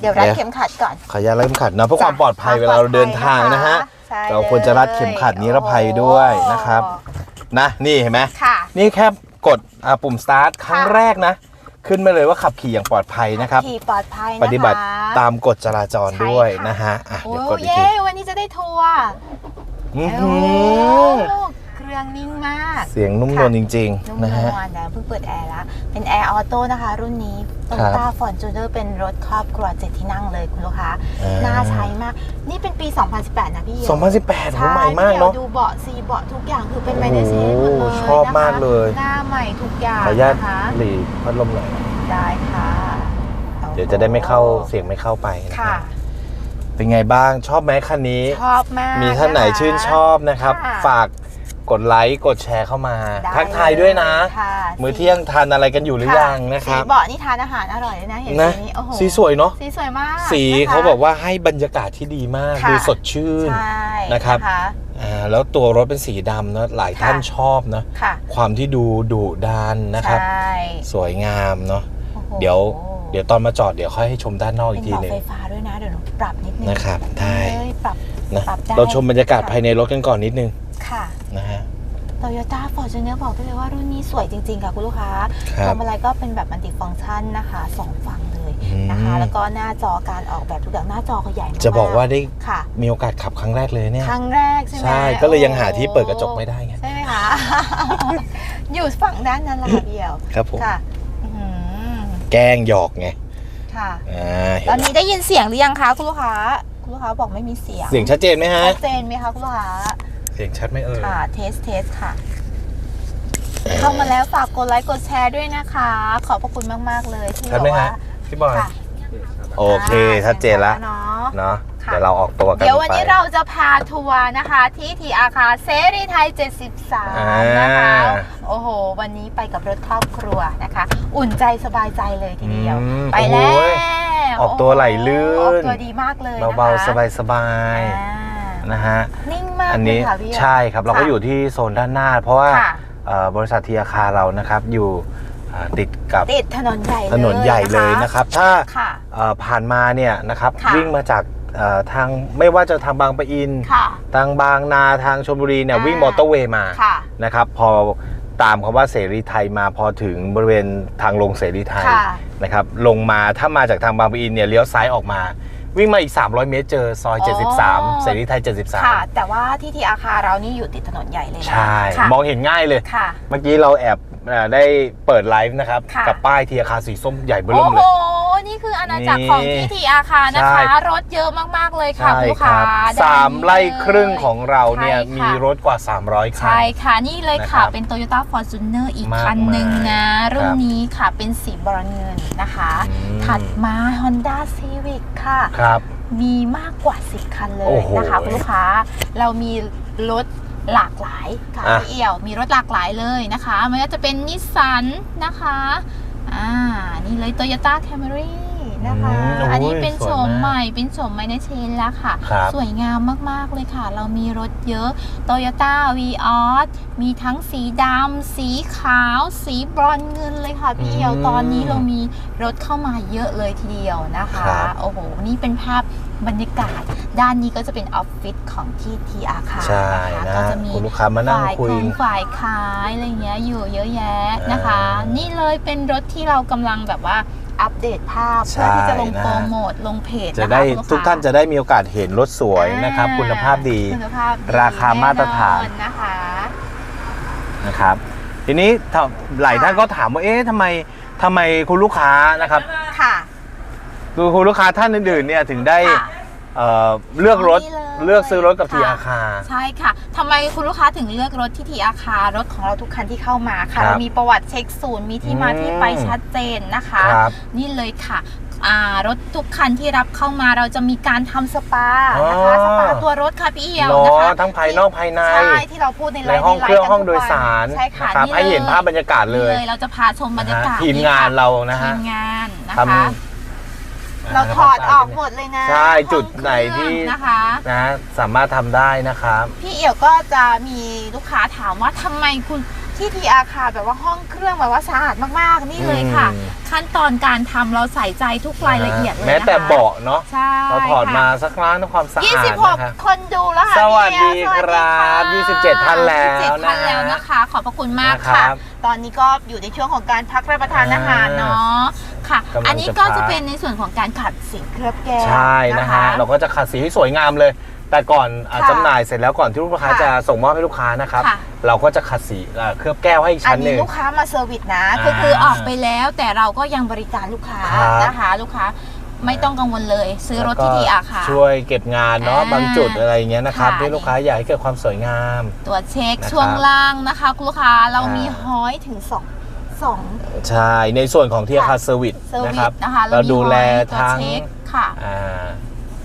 เดี๋ยวรัดเดี๋ยวเข็มขัดก่อน ขออนุญาตรัดเข็มขัดเนาะเพื่อความปลอดภัยจ้ะเวลาเราเดินทางนะฮะใช่เราควรจะรัดเข็มขัดนิรภัยด้วยนะครับ นะนี่เห็นไหมค่ะ นี่แค่กดอ่าปุ่มสตาร์ทครั้งค่ะแรกนะ ขึ้นมาเลยว่าขับขี่อย่างปลอดภัยนะครับขี่ปลอดภัยนะคะปฏิบัติตามกฎจราจรใช่ด้วยค่ะนะฮะอะโอ้เดี๋ยวกดอีกเย้ทีวันนี้จะได้ทัวร์อื้อโอ้หือเค รื่องนิ่งมาก เสียงนุ่มนวลจริงนุ่มๆนะนฮะ วลนะเพิ่งเปิดแอร์แล้ว เป็นแอร์ออโต้นะคะ รุ่นนี้โตครัโยบต้าฟอร์จูเนอร์เป็นรถครอบครัวเจ็ดที่นั่งเลยคุณลูกค้า อ่า น่าใช้มาก นี่เป็นปี 2018 นะพี่เอ๋2018โหใหม่มากเนาะใช่ดูเบาะซีเบาะทุกอย่างคือเป็นไมเนสเซนหมดเลยโอ้ชอบมากเลย นะคะหน้าใหม่ทุกอย่างขออนุญาตนะคะหลีพัดลมหน่อย ได้ค่ะเดี๋ยวจะได้ไม่เข้าเสียงไม่เข้าไปนะค่ะเป็นไงบ้างชอบไหมคันนี้ ชอบมากมีท่านไหนชื่นชอบนะครับ ค่ะ ฝาก กดไลค์กดแชร์เข้ามา ได้ทักทายด้วยนะ ค่ะมื้อเที่ยงทานอะไรกันอยู่หรือยังนะครับสีเบาะนี่ทานอาหารอร่อยเลยนะเห็นนะสีนี้โอ้โหสีสวยเนาะสีสวยมากสีนะคะ เขาบอกว่าให้บรรยากาศที่ดีมากค่ะ ดูสดชื่น ใช่นะครับ อ่าแล้วตัวรถเป็นสีดำเนาะหลายท่านค่ะชอบนะค่ะความที่ดูดุดานนะครับ ใช่สวยงามเนาะโอ้โหเดี๋ยวเดี๋ยวตอนมาจอดเดี๋ยวค่อยให้ชมด้านนอกเป็อีนกทีเบาะหนึ่งไฟฟ้าด้วยนะเดี๋ยวหนูปรับนิดนึงนะครับได้เอ้ยปรับ นะปรับได้ เราชมบรรยากาศค่ะภายในรถกันก่อนนิดนึง ค่ะนะฮะ โตโยต้าฟอร์จูเนอร์บอกได้เลยว่ารุ่นนี้สวยจริง ๆ ค่ะคุณลูกค้าครับทำอะไรก็เป็นแบบมัลติฟังก์ชันนะคะสองฝั่งเลยนะคะอืมแล้วก็หน้าจอการออกแบบทุกอย่างหน้าจอก็ใหญ่มากจะบอกว่าได้ค่ะมีโอกาสขับครั้งแรกเลยเนี่ยครั้งแรกใช่ไหมใช่ก็เลยยังหาที่เปิดกระจกโอ้ไม่ได้ไงใช่ไหมคะอยู่ฝั่งด้านนั้นแหละค่ะพี่เดียวครับผมค่ะอื้อหือแกล้งหยอกไงค่ะอ่าเห็ตอนนนี้ได้ยินเสียงหรือยังคะคุณลูกค้าคุณลูกค้าบอกไม่มีเสียง เสียงชัดเจนไหมฮะชัดเจนไหมคะคุณลูกค้าเสียงชัดไหมเอ่ยค่ะ เทสเทสค่ะ เข้ามาแล้วฝากกดไลค์กดแชร์ด้วยนะคะ ขอบพระคุณมากๆเลยที่ชัดบไหมอกว่าฮะพี่บอยค่ะโอเคชัดเจนแล้วเนาะเนาะค่ะเดี๋ยวเราออกตัวกันเดี๋ยววันไปนี้เราจะพาทัวร์นะคะ ที่ทีอาคาเซรีไทย 73 นะคะอ่าโอ้โห วันนี้ไปกับรถครอบครัวนะคะ อุ่นใจสบายใจเลยทีเดียวอืมไปแล้วโอ้ยออกตัวไหลลื่น ออกตัวดีมากเลยนะคะเบาๆสบายอ่าๆ นะฮะนิ่งมากอันเลนี้ยค่ะพี่ ใช่ครับเราก็ค่ะอยู่ที่โซนด้านหน้า เพราะว่าค่ะ เอ่อบริษัททีอาคาเรานะครับอยู่อ่าติดกับติดถนนใหญ่เลยถนนใหญ่เลยนะครับ ถ้าค่ะ เอ่อผ่านมาเนี่ยนะครับค่ะ วิ่งมาจากเอ่อทางไม่ว่าจะทางบางปะอิน ค่ะ ทางบางนาทางชลบุรีเนี่ยอ่า วิ่งมอเตอร์เวย์มาค่ะ นะครับพอตามคำว่าเสรีไทยมาพอถึงบริเวณทางลงเสรีไทยค่ะ นะครับลงมาถ้ามาจากทางบางปะอินเนี่ยเลี้ยวซ้ายออกมา วิ่งมาอีก 300 เมตรเจอซอย อ๋อ 73 เสรีไทย ค่ะ 73 แต่ว่าที่ทีอาคาเรานี่อยู่ติดถนนใหญ่เลยนะใช่ ค่ะมองเห็นง่ายเลย ค่ะ เมื่อกี้เราแอบเอ่อได้เปิดไลฟ์นะครับ ค่ะ กับป้ายทีอาคาสีส้มใหญ่เบื้อโอ้เริ่มโห เลย นี่คืออาณาจักรของที่ทีอาคานะคะ ใช่ รถเยอะมาก ๆ เลยค่ะใช่คุณลูกคค้ารับด้นสามนี้ไร่ครึ่งของเราเนี่ยใช่ค่ะ มีรถกว่า 300 คัน ใช่ค่ะ นี่เลยค่ะนะครับเป็น Toyota Fortuner อีกมากคันหนึ่งนะ มายรุ่นครับนี้ค่ะเป็นสีบรอนเงินนะคะ อืม ถัดมา Honda Civic ค่ะ ครับ มีมากกว่า 10 คันเลโอ้ยโหนะคะคุณลูกค้า เรามีรถ หลากหลายค่ะอะพี่เอี่ยวมีรถหลากหลายเลยนะคะไม่ว่าจะเป็นนิสสันนะคะอ่านี่เลย Toyota Camry นะคะ อืมอันนี้เป็นสโฉวยมมากใหม่เป็นโฉมใหม่ในเชนแล้วค่ะ ครับ สวยงามมาก ๆ เลยค่ะ เรามีรถเยอะ Toyota v ีออสมีทั้งสีดำสีขาว สีบรอนซ์เงินเลยค่ะพี่เอียว อืมตอนนี้เรามีรถเข้ามาเยอะเลยทีเดียวนะคะ ครับ โอ้โห นี่เป็นภาพบรรยากาศด้านนี้ก็จะเป็นออฟฟิศของที่ทีอาคาใช่นะคะนะก็จะมีคุณลูกค้ามานั่งฝ่ายคุยของฝ่ายขายอะไรเงี้ยอยู่เยอะแยะนะคะอ่านี่นี่เลยเป็นรถที่เรากำลังแบบว่าอัปเดตภาพใช่เพื่อที่จะลงนะโปรโมทลงเพจจะนะคะได้คุณลูทุกค้ท่านจะได้มีโอกาสเห็นรถสวยนะครับอ่คุณภาพดีคุณภาพดี ราคามาตรฐานแอนะคะนะครับ ทีนี้ถ้าหลายท่านก็ถามว่าเอ๊ะทำไมทำไมคุณลูกค้านะครับค่ะคือคุณลูกค้าท่านอื่นๆเนี่ยถึงได้ค่ะ เอ่อเลือกรถนี่เลยเลือกซื้อรถกับทีค่ะอาคา ใช่ค่ะ ทำไมคุณลูกค้าถึงเลือกรถที่ทีอาคารถของเราทุกคันที่เข้ามาครัค่ะบเรามีประวัติเช็คศูนย์มีที่มาอืม ที่ไปชัดเจนนะคะ ครับ นี่เลยค่ะอ่ารถทุกคันที่รับเข้ามาเราจะมีการทำสปานะคะอ๋อ สปาตัวรถค่ะพี่เอียวเนานะคะะทั้งภายนอกภายใน ใช่ที่เราพูดในไลในฟ์ห้องในไลเครื่องกันห้องทุกโดยวันสารใช่ค่ะนะครับให้เห็นภาพบรรยากาศเลนี่ยเราจะพาชมบรรยากาศทีมงานเรานะฮะ ทีมงานนะทคะำ เราถอดออกหมดเลยนะใช่ห้องจุดไหนที่เครื่องนะคะ นะสามารถทำได้นะครับ พี่เอี่ยวก็จะมีลูกค้าถามว่าทำไมคุณที่ทีอาคาแบบว่าห้องเครื่องแบบว่าสะอาดมากๆนี่เลยค่ะ อืม ขั้นตอนการทำเราใส่ใจทุกรายละเอียดเลยนะคะแม้แต่เบาะเนาะใช่เราถอดมาค่ะสักล้างทำความสะอาดนะครับ 26 คนดูแล้วค่ะสวัสดีพี่เอครับสวัสดี27ท่านแล้ว27ท่านแล้วนะนะคะ ขอบพระคุณมากนะครัค่ะ บตอนนี้ก็อยู่ในช่วงของการพักรับประทานอาหารเนาะ ค่ะ กำลังจะอันนี้ก็พัจะกเป็นในส่วนของการขัดสีเคลือบแก้วใช่นะฮะเราก็จะขัดสีให้สวยงามเลย แต่ก่อนอะค่ะจำหน่ายเสร็จแล้วก่อนที่ลูกค้าค่ะจะส่งมอบให้ลูกค้านะครับค่ะ เราก็จะขัดสีเอ่อเคลือบแก้วให้อีกอัชั้นนหนี้นึ่ง ลูกค้ามาเซอร์วิสนะอ่าก็คือออกไปแล้วแต่เราก็ยังบริการลูกค้าครับ นะคะ ลูกค้าไม่ต้องกังวลเลย ซื้อรถที่ทีอาค่ะ ช่วยเก็บงานเนาะอ่าบางจุดอะไรอย่างเงี้ยนะครับค่ะ ที่ลูกค้าอยากให้เกิดความสวยงาม ตรวจเช็คนะครับช่วงล่างนะคะคุณลูกค้าเราอ่ามีมีห้อยถึงสอง สอง ใช่ ในส่วนของที่อาคาค่ะเซอร์วิสเซอร์นะวิครัสบนะคะเราดูแลมีห้อยทั้งตรวจเช็คค่ะ อ่า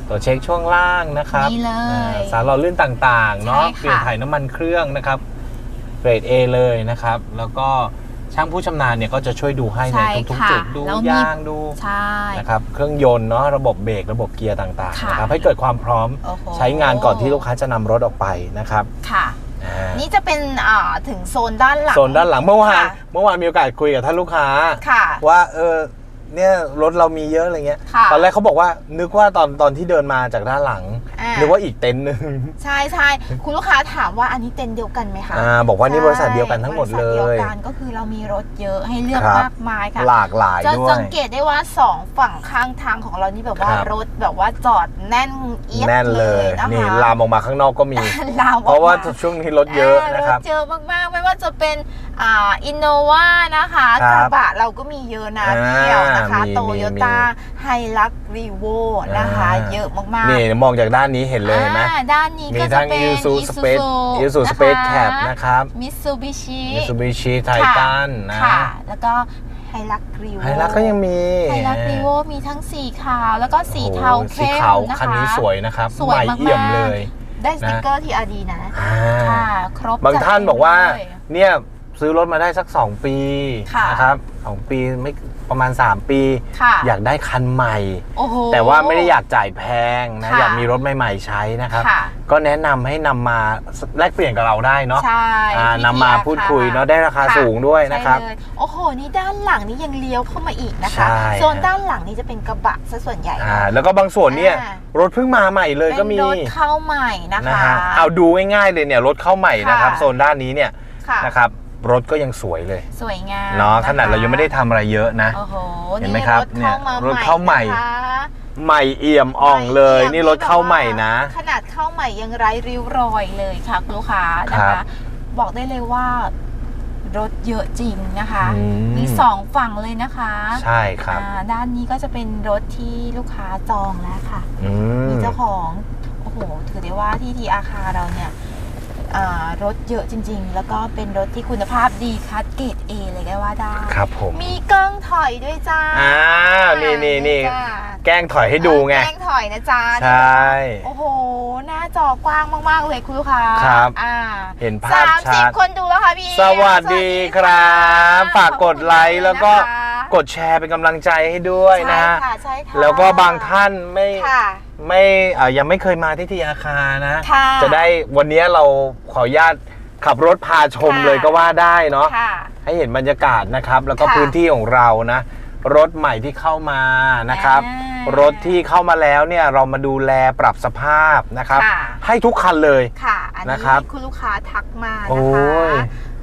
ตัวเช็คช่วงล่างนะครับนี่เลยอ่าสารหล่อลื่นต่างๆเนาะใช่ค่ะ เปลี่ยนถ่ายน้ำมันเครื่องนะครับเกรด A เลยนะครับ แล้วก็ช่างผู้ชำนาญเนี่ยก็จะช่วยดูให้ในใช่ทุกค่ะๆจุดดูแล้วมียางดูใช่ นะครับเครื่องยนต์เนาะระบบเบรกระบบเกียร์ต่างๆค่ะนะครับให้เกิดความพร้อมโอ้โห ใช้งานก่อนที่ลูกค้าจะนำรถออกไปนะครับ ค่ะอ่า นี่จะเป็นอ่าถึงโซนด้านหลังโซนด้านหลังเมื่อวานค่ะเมื่อวานมีโอกาสคุยกับท่านลูกค้าค่ะว่าเออเนี่ยรถเรามีเยอะอะไรเงี้ยค่ะตอนแรกเขาบอกว่านึกว่าตอนตอนที่เดินมาจากด้านหลัง อ่านึนึกว่าอีกเต็นท์หนึ่งใช่ใช่คุณลูกค้าถามว่าอันนี้เต็นท์เดียวกันไหมคะอ่าบอกว่านี่บริษัทเดียวกันทั้งหมดเลบริษัทเดีย ยวกันก็คือเรามีรถเยอะให้เลือกครับ มากมายค่ะ หลากหลายจะด้วย สังเกตได้ว่าสองฝั่งข้างทางของเรานี่แบบว่าครับ รถแบบว่าจอดแน่นเอียดแน่นเลยนะคะนี่ลามออกมาข้างนอกก็มี ลามออกมเพราะว่าช่วงนี้รถเยอะนะครับรถเยอะมากๆ ไม่ว่าจะเป็นอ่าอินโนวานะคะคกรับระบะเราก็มีเยอะนะอ่าเที่ยวนะคะมีโตมีโยต้าไฮลักรีโวนะคะ อ่า เยอะมากๆ นี่มองจากด้านนี้เห็นเลยเห็นไหมอ่าด้านนี้มีก็จะทั้งเป็น i s u Space i s u Space Cab นะครับมิซูบิชิ Mitsubishi Titan นะค่ะ แล้วก็ไฮลักรีโวไฮรักก็ยังมีไฮลักรีโวมีทั้งสีขาวแล้วก็สีเทาโอ้โหสีเข้มขาวนะคะคันนี้สวยนะครับสวยใหม่มากๆ เอี่ยมเลย ได้สติ๊กเกอร์ทีอาดีนะอ่า ค่ะ ครบบางท่านจัดบอกว่า เลย เนี่ย ซื้อรถมาได้สัก 2 ปีค่ะ นะครับสองปีไม่ ประมาณ 3 ปี ค่ะอยากได้คันใหม่ โอ้โห แต่ว่าไม่ได้อยากจ่ายแพงนะค่ะอยากมีรถใหม่ๆใช้นะครับ ค่ะ ก็แนะนำให้นำมาแลกเปลี่ยนกับเราได้เนาะใช่อ่าที่นำมาพูดคุยเนาะได้ราคาะสูงด้วยนะครับ ใช่เลยโอ้โห นี่ด้านหลังนี่ยังเลี้ยวเข้ามาอีกนะคะ ใช่ โซนด้านหลังนี่จะเป็นกระบะซะส่วนใหญ่ อ่าแล้วก็บางส่วนเนี่ยอ่า รถเพิ่งมาใหม่เลยก็มี เป็นรถเข้าใหม่นะนะคะ ฮะเอาดูง่ายๆเลยเนี่ยรถเข้าใหม่นะครับค่ะ โซนด้านนี้เนี่ยค่ะ นะครับ รถก็ยังสวยเลย สวยงามเนาะคขนาดเรายังไม่ได้ทำอะไรเยอะนะโอ้โหเห็นไหมครับรถเข้ามาเนี่ยรถเข้าใหม่นะคะใหม่เอี่ยมอ่องเลยใหม่นี่รถเข้าใหม่นะ ขนาดเข้าใหม่ยังไร้ริ้วรอยเลยค่ะคุณลูกค้านะครัคะบบอกได้เลยว่ารถเยอะจริงนะคะอืมมีสองฝั่งเลยนะคะ ใช่ครับอ่าด้านนี้ก็จะเป็นรถที่ลูกค้าจองแล้วค่ะอืมมีเจ้าของโอ้โหถือได้ว่าที่ทีอาคาเราเนี่ยอ่า รถเยอะจริง ๆ แล้วก็เป็นรถที่คุณภาพดีคัดเกรด A เลยก็ว่าได้ ครับผมมีกล้องถอยด้วยจ้าอ้าวนี่นี่นี่จ้าแกล้งถอยให้ดูไง แกล้งถอยนะจ๊ะใช่ โอ้โห หน้าจอกว้างมาก ๆ เลยคุณลูกค้าครับอ่าเห็นภาสาพมสิชับด คนดูแล้วค่ะพี่สวัสดีครับ ฝากกดไลค์แล้วก็ขอบคุณนะคะกดแชร์เป็นกำลังใจให้ด้วยนะใช่ฮะค่ะใช่ค่ะแล้วก็บางท่านไม่ ค่ะ ไม่เอ่อยังไม่เคยมาที่ทีอาคานะ ค่ะจะได้วันนี้เราขออนุญาตขับรถพาชมค่ะ เลยก็ว่าได้เนาะ ค่ะ ให้เห็นบรรยากาศนะครับ แล้วก็ค่ะพื้นที่ของเรานะ รถใหม่ที่เข้ามานะครับ อ่ารถที่เข้ามาแล้วเนี่ยเรามาดูแลปรับสภาพนะครับ ค่ะ ให้ทุกคันเลย ค่ะ อันนี้นะครับคุณลูกค้าทักมาโอ้นะคะ ย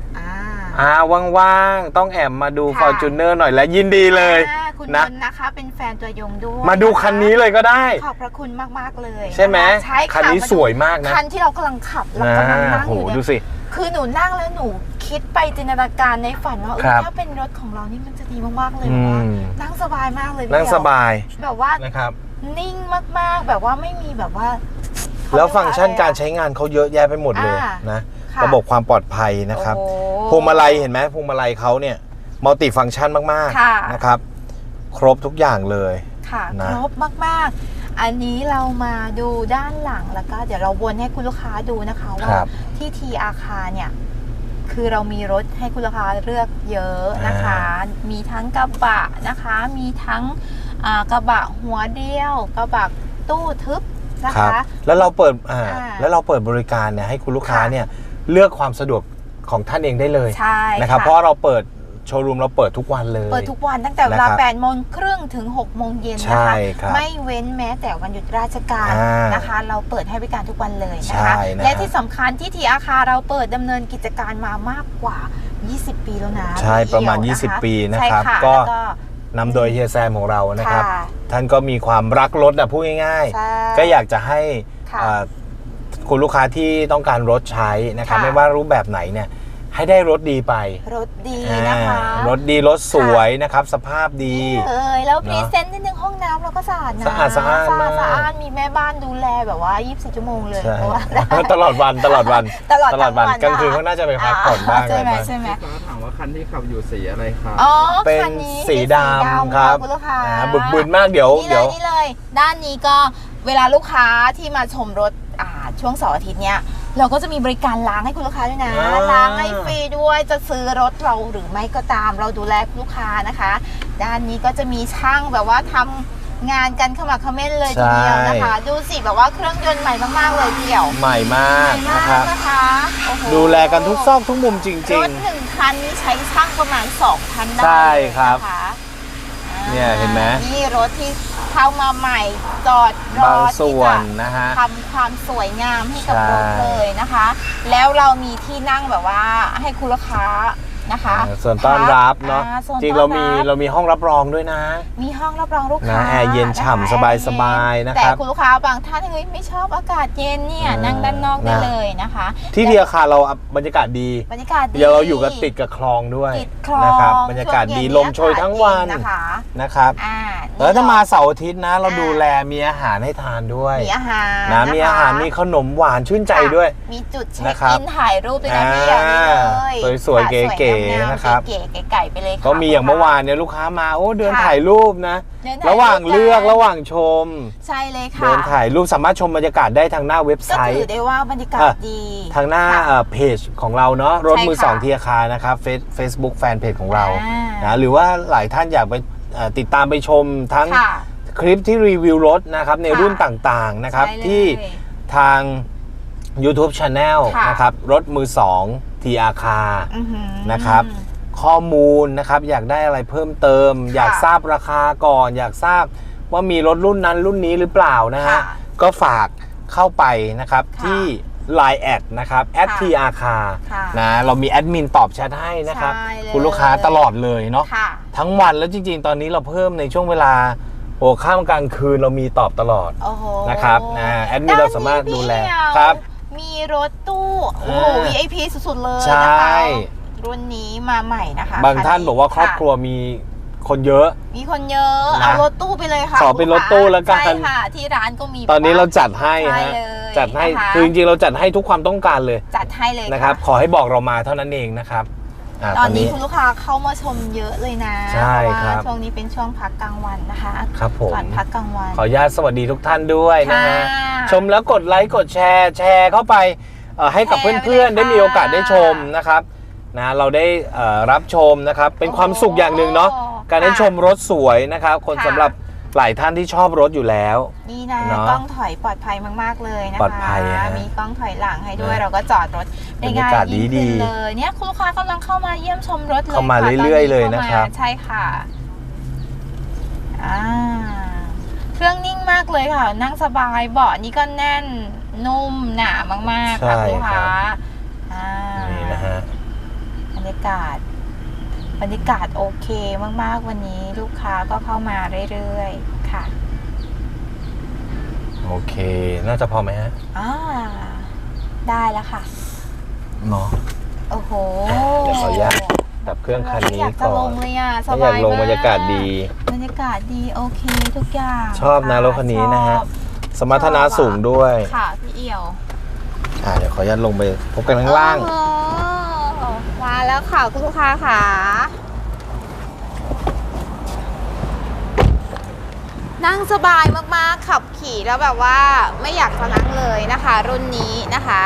อ่าอ่าว่างๆ ต้องแอบมาดูค่ะ f o r t u n e r หน่อยและยินดีเลย อ่าคุณนะนนท์นะคะเป็นแฟนตัวยงด้วยมาดูคันนี้เลยก็ได้ ขอบพระคุณมากๆเลยใช่ไหมะะใช่ะคันนี้มาดูสวยมากนะคันที่เรากำลังขับเราอ่ากำลังนั่งโหอยู่เนี่ดูยสิ คือหนูนั่งแล้วหนูคิดไปจินตนาการในฝันว่าเออครับถ้าเป็นรถของเรานี่มันจะดีมากๆเลยอืว่ามนั่งสบายมากเลยนั่งสบายแบบว่านะครับ นิ่งมากๆ แบบว่าไม่มีแบบว่าแล้วฟังก์ชันการใช้งานเขาเยอะแยะไปหมดเลยอ่านะค่ะ ระบบความปลอดภัยนะครับโอ้โหพวงมาลัยเห็นไหมพวงมาลัยเขาเนี่ยมัลติฟังก์ชันมากค่ะๆนะครับ ครบทุกอย่างเลยค่ะนะครบมากๆ อันนี้เรามาดูด้านหลังแล้วก็เดี๋ยวเราวนให้คุณลูกค้าดูนะคะว่าครับที่ทีอาคาเนี่ยคือเรามีรถให้คุณลูกค้าเลือกเยอะนะคะ มีทั้งกระบะนะคะ มีทั้งอ่ากระบะหัวเดียว กระบะตู้ทึบนะครัคะบแล้วเราเปิดอ่าอ่าแล้วเราเปิดบริการเนี่ยให้คุณลูกค้าค่ะเนี่ย เลือกความสะดวกของท่านเองได้เลยใช่นะครับเพราะเราเปิดโชว์รูมเราเปิดทุกวันเลย เปิดทุกวันตั้งแต่เวลานะครับ8โมงครึ่งถึง6โมงเย็นใช่นะคะครับไม่เว้นแม้แต่วันหยุดราชการอ่านนะคะ เราเปิดให้บริการทุกวันเลยนะใช่คะนะและที่สำคัญที่ทีอาคาเราเปิดดำเนินกิจการมามากกว่า 20 ปีแล้วนะใช่พี่ประมาณเอี่ยว20 ปีนะใช่ครับค่ะก็แล้วก็นำโดยเฮียแซมของเรานะครับค่ะท่านก็มีความรักรถนะพูดง่ายใช่ๆก็อยากจะให้ ค่ะอ่าคุณลูกค้าที่ต้องการรถใช้นะครับ ค่ะ ไม่ว่ารูปแบบไหนเนี่ยให้ได้รถดีไปรถดีนะคะอ่ารถดีรถสวยนะครับ สภาพดี เอ้ยแล้วพเนรีอะเซนต์นิดนึงห้องน้ำเราก็สะอาดนะสะอาดสะอาดสะอาดมาก สะอาดมีแม่บ้านดูแลแบบว่า 24 ชั่วโมงเลยใช่เพราะว่า ตลอดวันตลอดวันตลอดตลอดวันทั้งวันกลางคืนนะเขาน่าจะไปพักผ่อนบ้างใช่ไหมอะไรบ้าง ใช่ไหมลูกค้าถามว่าคันที่ขับอยู่สีอะไรครับ อ๋อเป็นคันี้สีดำครับคุณลูกค้าอ่าบึกบึนมากเดี๋ยวนี่เลเดี๋ยยว นี่เลย ด้านนี้ก็เวลาลูกค้าที่มาชมรถอ่า ช่วงเสาร์อาทิตย์เนี้ยเราก็จะมีบริการล้างให้คุณลูกค้าด้วยนะอ่า ล้างให้ฟรีด้วยจะซื้อรถเราหรือไม่ก็ตาม เราดูแลลูกค้านะคะ ด้านนี้ก็จะมีช่างแบบว่าทำงานกันขมักเขม้นเลยทีเดียวนะคะ ดูสิแบบว่าเครื่องยนต์ใหม่มากๆเลยทีเดียวใหม่มากใหม่นะมากครับนะคะโอ้โห ดูแลกันทุกซอกทุกมุมจรริง ถหนึ่งคันนี้ใช้ช่างประมาณ2คันได้ใช่ครับ เลยนะคะ เนี่ยเห็นไหม นี่รถที่เข้ามาใหม่จอดรๆบาองส่ที่วนจะนะฮะทำความสวยงามให้กับใช่รถเลยนะคะ แล้วเรามีที่นั่งแบบว่าให้คุณลูกค้า นะคะส่วนต้อนรับเนาะอ่ส่วนจริงต้เราอนมีบเรามีห้องรับรองด้วยนะ มีห้องรับรองลูกค้านะแอร์เย็นฉ่ำะคะสบายแอร์เนสบายนะครับแต่คุณลูกค้าบางท่านเฮ้ยไม่ชอบอากาศเย็นเนี่ยอ่านั่นั่งด้านนอกได้นะเลยนะคะ ที่เทียคาเราบรรยากาศดีบรรยากาศดีเดี๋ยวเราอยู่กับติดกับคลองด้วยติดคลองนะครับบรรยากาศดีช่วงเย็นลมโชยทั้งวันอากาศเย็นะคะนะครับอ่าแล้วถ้ามาเสาร์อาทิตย์นะ เราอ่าดูแลมีอาหารให้ทานด้วยมีอาหารนะคมีอาหารมีขนมหวานชื่นใจด้วย มีจุดเช็คนะครับอินถ่ายรูปด้วยนะพี่อย่างนี้เลยสวยๆค่ะเก๋ๆสวยงามๆนะครับ เก๋ๆไก่ๆไปเลยค่ะก็มีอย่างเมื่อวานเนี่ยลูกค้ามาโอ้เดินค่ะถ่ายรูปนะ เดินถ่ายระหว่างเลือกกันระหว่างชม ใช่เลยค่ะเดินถ่ายรูปสามารถชมบรรยากาศได้ทางหน้าเว็บไซก็ถืต์อได้ว่าบรรยากาศอะ ดี ทางหน้าค่ะเอ่อเพจของเราเนาะรถใช่มือสองค่ะเทียคานะครับเฟซเฟซบุ๊กแฟนเพจของเราอ่าน นะหรือว่าหลายท่านอยากไปเอ่อติดตามไปชมทั้งค่ะ คลิปที่รีวิวรถนะครับในค่ะ รุ่นต่างๆนะครับใช่เลย ที่ทาง YouTube Channel ค่ะ นะครับรถมือ2 TR Car อื้อหือ นะครับ ข้อมูลนะครับอยากได้อะไรเพิ่มเติม อยากทราบราคาก่อน อยากทราบว่ามีรถรุ่นนั้นรุ่นนี้หรือเปล่านะฮะ ค่ะก็ฝากเข้าไปนะครับค่ะที่ Line แอดนะครับแอดค่ะ TR Car ค่ะนะเรามีแอดมินตอบแชทให้นะครับ ใช่เลย คุณลูกค้าตลอดเลยเนาะ ค่ะ ทั้งวันแล้วจริงๆ ตอนนี้เราเพิ่มในช่วงเวลาโอ้ข้ามกลางคืนเรามีตอบตลอดโอ้โหนะครับนะแอดมินเราสามารถดูแลานนี้พี่ครับ มีรถตู้โอ้โห อ่า VIP สุดๆเลยใช่นะคะรุ่นนี้มาใหม่นะคะบางท่านบอกว่าครอบครัวมีคนเยอะ มีคนเยอะ นะเอารถตู้ไปเลยค่ะขอเป็นรถตู้แล้วกัน ใช่ค่ะ ที่ร้านก็มีตอนนี้เราจัดให้ใช่ฮะเลยจัดให้นะคะคือจริงๆเราจัดให้ทุกความต้องการเลยจัดให้เลยนะครับ ขอให้บอกเรามาเท่านั้นเองนะครับา ตอนนี้คุณลูกค้าเข้ามาชมเยอะเลยนะใช่เพราะครัว่าบช่วงนี้เป็นช่วงพักกลางวันนะคะครับผมก่อนพักกลางวันขออนุญาตสวัสดีทุกท่านด้วยนะฮะค่ะชมแล้วกดไลค์กดแชร์แชร์เข้าไปเอ่อให้กับแชร์เพื่อนๆไปเลยได้มีโอกาสค่ะได้ชมนะครับนะเราได้เอ่อรับชมนะครับเป็นความสุขอย่างหนึ่งเนาะโอ้การได้ค่ะชมรถสวยนะครับ คนค่ะสำหรับ หลายท่านที่ชอบรถอยู่แล้ว นี่นะเนอะกล้องถอยปลอดภัยมากๆเลยนะคะปลอดภัยฮะมีกล้องถอยหลังให้ด้วยนะเราก็จอดรถได้ง่ายบรรยากาศยิ่งดีขึ้นๆเลยเนี่ยคุณลูกค้ากำลังเข้ามาเยี่ยมชมรถเลยเข้ามาค่ะเรื่อยๆตนนี้เลยข้ามานะครับใช่ค่ะอ่าเครื่องนิ่งมากเลยค่ะ นั่งสบายเบาะนี่ก็แน่นนุ่มหนามากๆค่ะใช่คุณลูกค้าครับอ่านี่นะฮะบรรยากาศ บรรยากาศโอเคมากๆวันนี้ลูกค้าก็เข้ามาเรื่อยๆค่ะ โอเค น่าจะพอไหมฮะอ่าได้แล้วค่ะเนาะโอ้โหเดี๋ยวขออนุญาตดับเครื่องคันนี้อยากจะก่อลนงเลยอะสถ้าอยาบากยลงมากบรรยากาศดี บรรยากาศดีโอเคทุกอย่างชอบนะรถคันนี้นะฮะ ชอบสมรรถนะสูงด้วย ค่ะพี่เอี่ยว อ่าเดี๋ยวขออนุญาตลงไปพบกันข้างล่างโอ้โห มาแล้วค่ะ คุณลูกค้าค่ะ นั่งสบายมากๆ ขับขี่แล้วแบบว่าไม่อยากจะนั่งเลยนะคะ รุ่นนี้นะคะ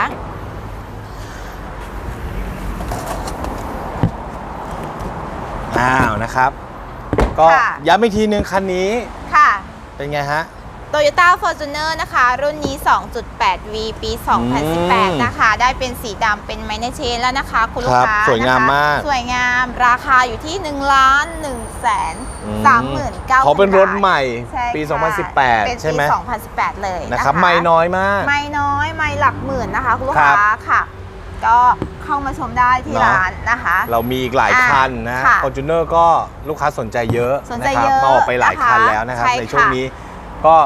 อ้าวนะครับ ก็ค่ะย้ำอีกทีหนึ่งคันนี้ค่ะ เป็นไงฮะโต Toyota Fortuner นะคะ รุ่นนี้ 2.8V ปีอืม2018 นะคะ ได้เป็นสีดำเป็นไมเนเชนแล้วนะคะ คุณลูกค้าครับสวยงามนะคะมาก สวยงามราคาอยู่ที่1ล้าน1แสน39,000เขาเป็นรถใหม่ใช่ปีค่ะเป็น2018 ใช่ไหมปี2018 เลยนะนะคคะรับไม่น้อยมาก ไม่น้อยไม่หลักหมื่นนะคะ คุณลูกครัค้าบค่ะ ก็เข้ามาชมได้ที่เนอะร้านนะคะ เรามีอีกหลายอ่าคันนะค่ะฟอร์จูเนอร์ก็ลูกค้าสนใจเยอะสนใจนะครับเยอะมาออกไปหลายนะคะคันแล้วนะครับใช่ในช่วงค่ะนี้ก็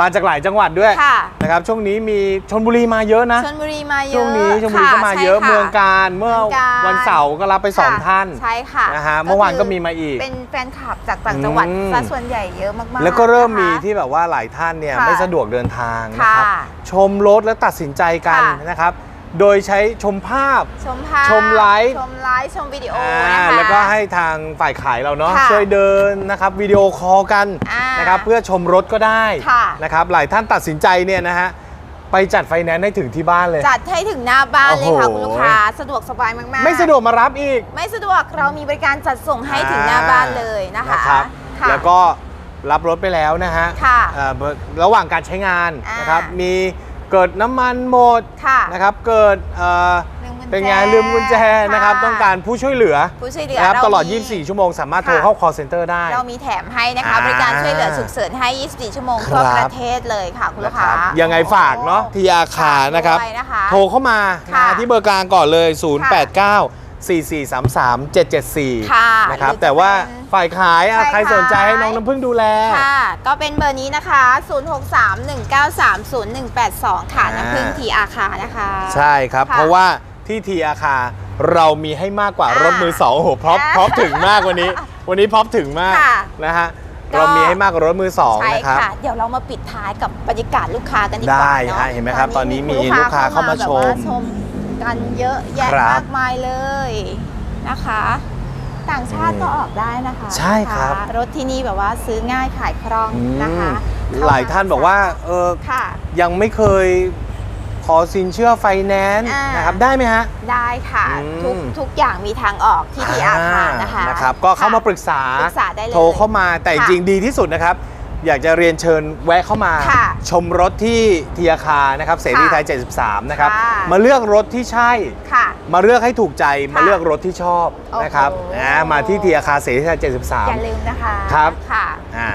มาจากหลายจังหวัดด้วยค่ะนะครับช่วงนี้มีชนบุรีมาเยอะนะชลบุรีมาเยอะช่วงนี้ชลบุรีก็มาค่เยอะใช่ค่เมืองการเมื่อเมืองการวันเสาร์ก็รับไปสองค่ะท่านใช่ค่ะนะฮะก็เมื่อวานคืก็มีมาอีก เป็นแฟนคลับจากต่างจังหวัดอืมซะส่วนใหญ่เยอะมากๆ แล้วก็เริ่มมีนะคะที่แบบว่าหลายท่านเนี่ยค่ะไม่สะดวกเดินทางนะครับค่ะชมรถและตัดสินใจกันค่ะนะครับ โดยใช้ชมภาพ ชมภาพชมไลฟ์ ชมไลฟ์ชมวิดีโออ่านะคะ แล้วก็ให้ทางฝ่ายขายเราเนาะค่ะช่วยเดินนะครับวิดีโอคอลกันอ่านนะครับเพื่อชมรถก็ได้ค่ะ นะครับหลายท่านตัดสินใจเนี่ยนะฮะไปจัดไฟแนนซ์ให้ถึงที่บ้านเลย จัดให้ถึงหน้าบ้านเลยค่ะ โอ้โห คุณลูกค้าสะดวกสบายมากๆไม่สะดวกมารับอีก ไม่สะดวกเรามีบริการจัดส่งให้ถึงหน้าบ้านเลยนะคะนะครับค่ะ แล้วก็รับรถไปแล้วนะฮะค่ะเอ่อระหว่างการใช้งานอ่านนะครับ มี เกิดน้ำมันหมดค่ะนะครับเกิดเอ่อลืมกุญแจเป็นไงลืมกุญแจนะครับค่ะต้องการผู้ช่วยเหลือผู้ช่วยเหลือนะครับเราตลอด มี 24 ชั่วโมงสามารถโทรค่ะ เข้า call center ได้ เรามีแถมให้นะคะ อ่าบริการช่วยเหลือฉุกเฉินให้ 24 ชั่วโมงทั่วครับ ประเทศเลยค่ะ คุณลูนะกคค้ารับยังไงฝากเนาะทีอาคาฝากนะครับ ด้วยนะคะ โทรเข้ามาค่ะนะที่เบอร์กลางก่อนเลย 089 4433 ค่ะ774นะครับหรือจะแต่ว่าเป็นฝ่ายขายอะฝ่ายใครสนใจขาย ให้น้องน้ำพึ่งดูแล ค่ะ ก็เป็นเบอร์นี้นะคะ 0631930182 ค่ะ อ่า น้ำพึ่งทีอาคานะคะ ใช่ครับ ค่ะเพราะว่าที่ทีอาคาเรามีให้มากกว่าอ่ารถมือสองโอ้โหพร็อพอ่าพร็อพถึงมากวันนี้ วันนี้พร็อพถึงมากค่ะนะฮะก็ เรามีให้มากกว่ารถมือสองใช่นะครับ ค่ะ เดี๋ยวเรามาปิดท้ายกับบรรยากาศลูกค้ากันดีกว่าได้เนาะฮะเห็นไหมครับตอนนี้มีลูกค้าเข้ามาแบบชว่ามชม กันเยอะแยะครับมากมายเลยนะคะ ต่างชาติก็ออกได้นะคะ ใช่ครับลูการถที่นี่แบบว่าซื้อง่ายขายคล่องนะคะอืมหลายท่านบอกว่าเออค่ะยังไม่เคยขอสินเชื่อไฟแนนซ์อ่านนะครับได้ไหมฮะ ได้ค่ะอืมทุกทุกอย่างมีทางออกที่ทีอาคารนะคะนะครับ ก็เข้ามาปรึกษาปรึกษาได้เลยโทรเข้ามาแต่จค่ะริงๆดีที่สุดนะครับ อยากจะเรียนเชิญแวะเข้ามา ค่ะชมรถที่ทีอาคานะครับเสรีไทย 73 นะครับ ค่ะ มาเลือกรถที่ใช่ ค่ะ มาเลือกให้ถูกใจมาเลือกรถที่ชอบโอ้โห นะครับอ่ามาที่ทีอาคาเสรีไทย อย่า73 ลืมนะคะครับ ค่ะ อ่า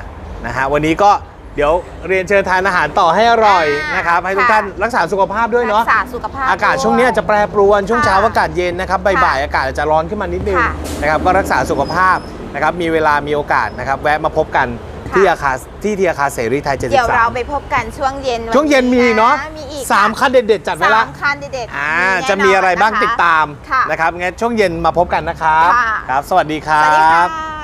นะฮะวันนี้ก็เดี๋ยวเรียนเชิญทานอาหารต่อให้อร่อยอ่านนะครับ ให้ทุกค่ะ ท่านรักษาสุขภาพด้วยเนาะ รักษาสุขภาพอากาศด้วยช่วงนี้อาจจะแปรปรวนช่วงค่ะเช้าอากาศเย็นนะครับบ่ายๆอากาศอาจจะร้อนขึ้นมานิดนึงค่ะนะครับก็รักษาสุขภาพนะครับมีเวลามีโอกาสนะครับแวะมาพบกันค่ะ ที่อาคาที่ที่อาคาเสรีไทยเดี๋ยวเราไป73พบกันช่วงเย็นช่วงเย็นมีเนาะมีอีกสามคันเด็ดๆจัดไว้ละสามคันเด็ดๆอ่าแน่นนจะมีอะไรบ้างนคติดตามค่ะนะครับงั้นช่วงเย็นมาพบกันนะครับค่ะครับ สวัสดีครัสวัสดีบค่ะ